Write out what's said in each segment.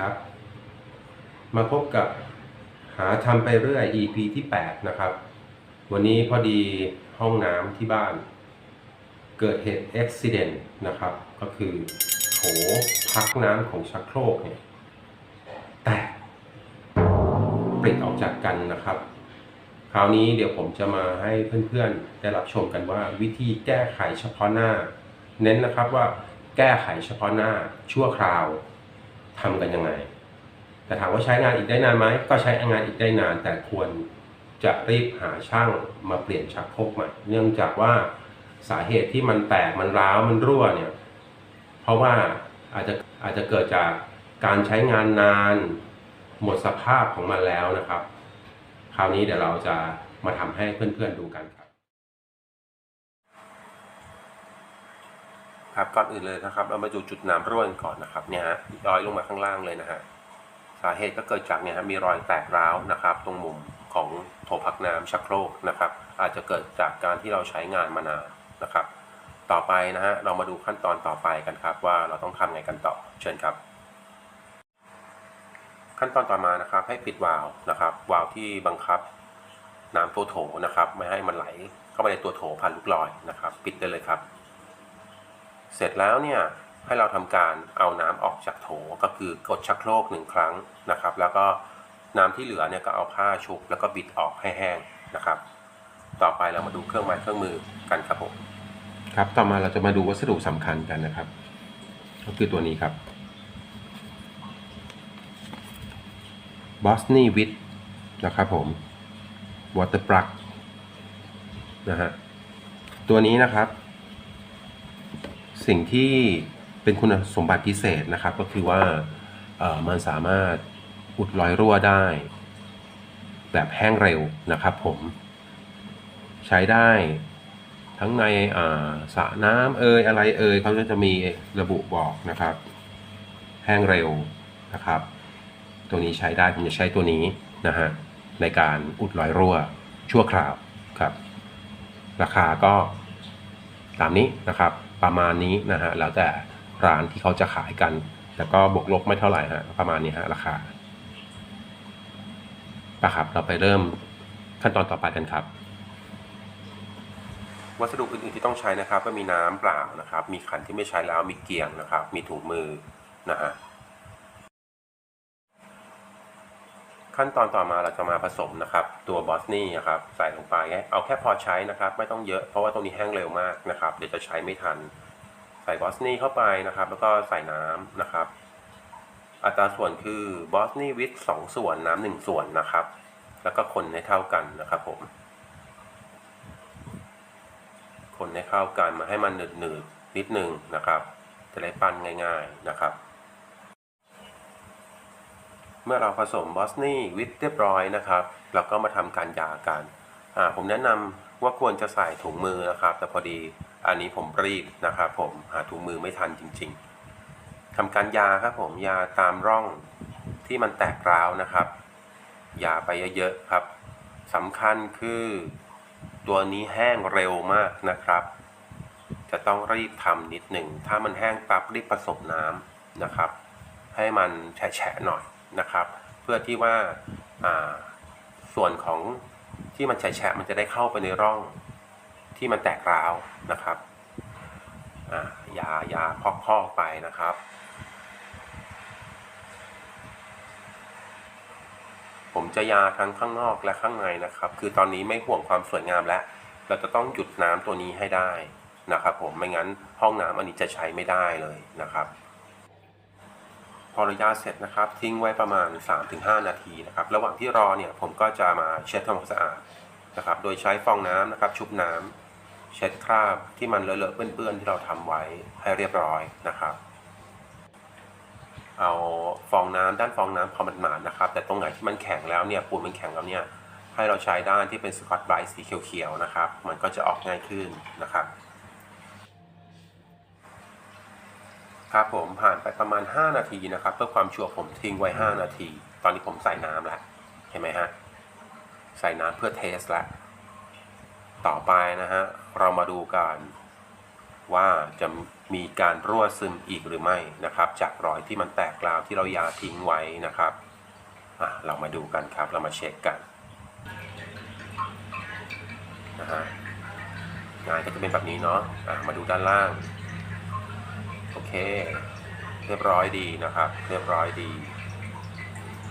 ครับ มาพบกับหาทำไปเรื่อย EP ที่ 8 นะครับ วันนี้พอดีห้องน้ำที่บ้าน เกิดเหตุอุบิเหตุนะครับ ก็คือโถพักน้ำของชักโครกเนี่ยแตกปลิดออกจากกันนะครับ คราวนี้เดี๋ยวผมจะมาให้เพื่อนๆ ได้รับชมกันว่า วิธีแก้ไขเฉพาะหน้า เน้นนะครับว่าแก้ไขเฉพาะหน้าชั่วคราว ทำกันยังไง แต่ถามว่าใช้งานอีกได้นานไหมก็ใช้งานอีกได้นาน แต่ควรจะรีบหาช่างมาเปลี่ยนชักโครกใหม่ เนื่องจากว่าสาเหตุที่มันแตกมันร้าวมันรั่วเนี่ย เพราะว่าอาจจะอาจจะเกิดจากการใช้งานนานหมดสภาพของมันแล้วนะครับ คราวนี้เดี๋ยวเราจะมาทำให้เพื่อนๆดูกัน ครับก่อนอื่นเลยนะครับ เรามาดูจุดน้ำรั่วกันก่อนนะครับเนี่ยฮะย้อยลงมาข้างล่างเลยนะฮะสาเหตุก็เกิดจากเนี่ยฮะมีรอยแตกร้าวนะครับ ตรงมุมของโถพักน้ำชักโครกนะครับ อาจจะเกิดจากการที่เราใช้งานมานานนะครับ ต่อไปนะฮะเรามาดูขั้นตอนต่อไปกันครับ ว่าเราต้องทำไงกันต่อเชิญครับ ขั้นตอนต่อมานะครับ ให้ปิดวาล์วนะครับวาล์วที่บังคับน้ำตัวโถนะครับ ไม่ให้มันไหลเข้าไปในตัวโถผ่านลูกลอยนะครับ ปิดได้เลยครับ เสร็จแล้วเนี่ยให้เราทำการเอาน้ำออกจากโถก็คือกดชักโครกหนึ่งครั้งนะครับ แล้วก็น้ำที่เหลือเนี่ยก็เอาผ้าชุบแล้วก็บิดออกให้แห้งนะครับ ต่อไปเรามาดูเครื่องไม้เครื่องมือกันครับผมครับต่อมาเราจะมาดูวัสดุสำคัญกันนะครับ ก็คือตัวนี้ครับบอสนีวิทนะครับผมวอเตอร์ปลั๊กนะฮะตัวนี้นะครับ สิ่งที่เป็นคุณสมบัติพิเศษนะครับ ก็คือว่ามันสามารถอุดรอยรั่วได้ แบบแห้งเร็วนะครับผมใช้ได้ทั้งในสระน้ำเอ่ยอะไรเอ่ยเขาจะมีระบุบอกนะครับ แห้งเร็วนะครับ ตัวนี้ใช้ได้ผมจะใช้ตัวนี้นะฮะในการอุดรอยรั่วชั่วคราวครับ ราคาก็ ตามนี้นะครับ ประมาณนี้นะฮะแล้วแต่ร้านที่เขาจะขายกันแต่ก็บวกลบไม่เท่าไหร่ฮะประมาณนี้ฮะราคาปะครับเราไปเริ่มขั้นตอนต่อไปกันครับ วัสดุอื่นๆที่ต้องใช้นะครับ ก็มีน้ำเปล่านะครับ มีขันที่ไม่ใช้แล้วมีเกียงนะครับ มีถุงมือนะฮะ ขั้นตอนต่อมาเราจะมาผสมนะครับ ตัวบอสนี่นะครับใส่ลงไปเอาแค่พอใช้นะครับ ไม่ต้องเยอะเพราะว่าตรงนี้แห้งเร็วมากนะครับเดี๋ยวจะใช้ไม่ทัน ใส่บอสนี่เข้าไปนะครับ แล้วก็ใส่น้ำนะครับ อัตราส่วนคือบอสนี่วิทสองส่วนน้ำหนึ่งส่วนนะครับ แล้วก็คนให้เท่ากันนะครับผม คนให้เข้ากันมาให้มันหนืดหนืดๆนิดนึงนะครับ จะได้ปั้นง่าย ๆนะครับ เมื่อเราผสมบอสนี่วิทเรียบร้อยนะครับเราก็มาทำการยากันผมแนะนำว่าควรจะใส่ถุงมือนะครับ แต่พอดีอันนี้ผมรีบนะครับผมหาถุงมือไม่ทันจริง ๆทำการยาครับผมยาตามร่องที่มันแตกร้าวนะครับยาไปเยอะๆครับสำคัญคือตัวนี้แห้งเร็วมากนะครับ จะต้องรีบทำนิดหนึ่ง ถ้ามันแห้งปั๊บรีบผสมน้ำนะครับ ให้มันแฉะๆหน่อย นะครับ เพื่อที่ว่าส่วนของที่มันแฉะมันจะได้เข้าไปในร่องที่มันแตกร้าวนะครับยายาพอกๆไปนะครับ ผมจะยาทั้งข้างนอกและข้างในนะครับ คือตอนนี้ไม่ห่วงความสวยงามแล้ว เราจะต้องหยุดน้ำตัวนี้ให้ได้นะครับ ผมไม่งั้นห้องน้ำอันนี้จะใช้ไม่ได้เลยนะครับ พอระยะเสร็จนะครับ ทิ้งไว้ประมาณ 3-5 นาทีนะครับ ระหว่างที่รอเนี่ยผมก็จะมาเช็ดทำความสะอาดนะครับ โดยใช้ฟองน้ำนะครับ ชุบน้ำเช็ดคราบที่มันเลอะๆเปื้อนๆที่เราทำไว้ให้เรียบร้อยนะครับ เอาฟองน้ำด้านฟองน้ำพอมันหมาดนะครับ แต่ตรงไหนที่มันแข็งแล้วเนี่ยปูนมันแข็งแล้วเนี่ยให้เราใช้ด้านที่เป็นสกอตไบรท์สีเขียวๆนะครับ มันก็จะออกง่ายขึ้นนะครับ ครับผมผ่านไปประมาณ 5 นาทีนะครับ เพื่อความชัวร์ผมทิ้งไว้ 5 นาที ตอนนี้ผมใส่น้ำแล้วเห็นไหมฮะใส่น้ำเพื่อเทสแล้วต่อไปนะฮะเรามาดูกันว่าจะมีการรั่วซึมอีกหรือไม่นะครับ จากรอยที่มันแตกราวที่เรายาทิ้งไว้นะครับอะเรามาดูกันครับเรามาเช็คกันนะฮะงานก็จะเป็นแบบนี้เนาะอะมาดูด้านล่าง โอเค เรียบร้อยดีนะครับ เรียบร้อยดี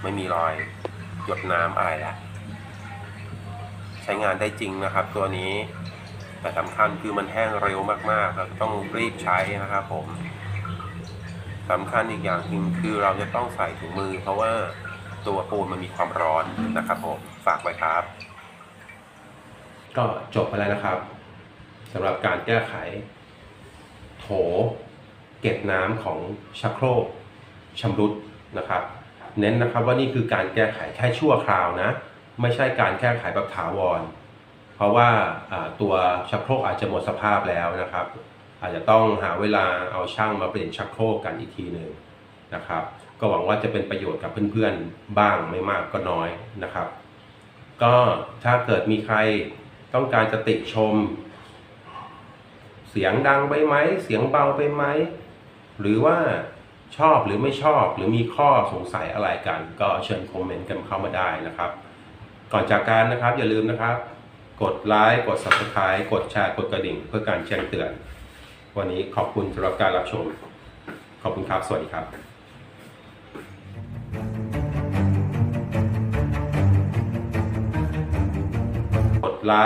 ไม่มีรอยหยดน้ำอะไรแล้วใช้งานได้จริงนะครับ ตัวนี้แต่สำคัญคือมันแห้งเร็วมากๆ เราต้องรีบใช้นะครับผมสำคัญอีกอย่างหนึ่งคือเราจะต้องใส่ถุงมือ เพราะว่าตัวปูนมันมีความร้อนนะครับผมฝากไว้ครับ ก็จบไปแล้วนะครับสำหรับการแก้ไข โถ เก็บน้ำของชักโครกชำรุดนะครับ เน้นนะครับว่านี่คือการแก้ไขแค่ชั่วคราวนะ ไม่ใช่การแก้ไขแบบถาวร เพราะว่าอ่าตัวชักโครกอาจจะหมดสภาพแล้วนะครับ อาจจะต้องหาเวลาเอาช่างมาเปลี่ยนชักโครกกันอีกทีหนึ่งนะครับ ก็หวังว่าจะเป็นประโยชน์กับเพื่อนๆบ้างไม่มากก็น้อยนะครับ ก็ถ้าเกิดมีใครต้องการจะติชม เสียงดังไปไหม เสียงเบาไปไหม หรือว่าชอบหรือไม่ชอบหรือมีข้อสงสัยอะไรกัน ก็เชิญคอมเมนต์กันเข้ามาได้นะครับ ก่อนจากการนะครับอย่าลืมนะครับ กดไลค์กด subscribe กดแชร์กดกระดิ่ง เพื่อการแจ้งเตือน วันนี้ขอบคุณสำหรับการรับชม ขอบคุณครับ สวัสดีครับ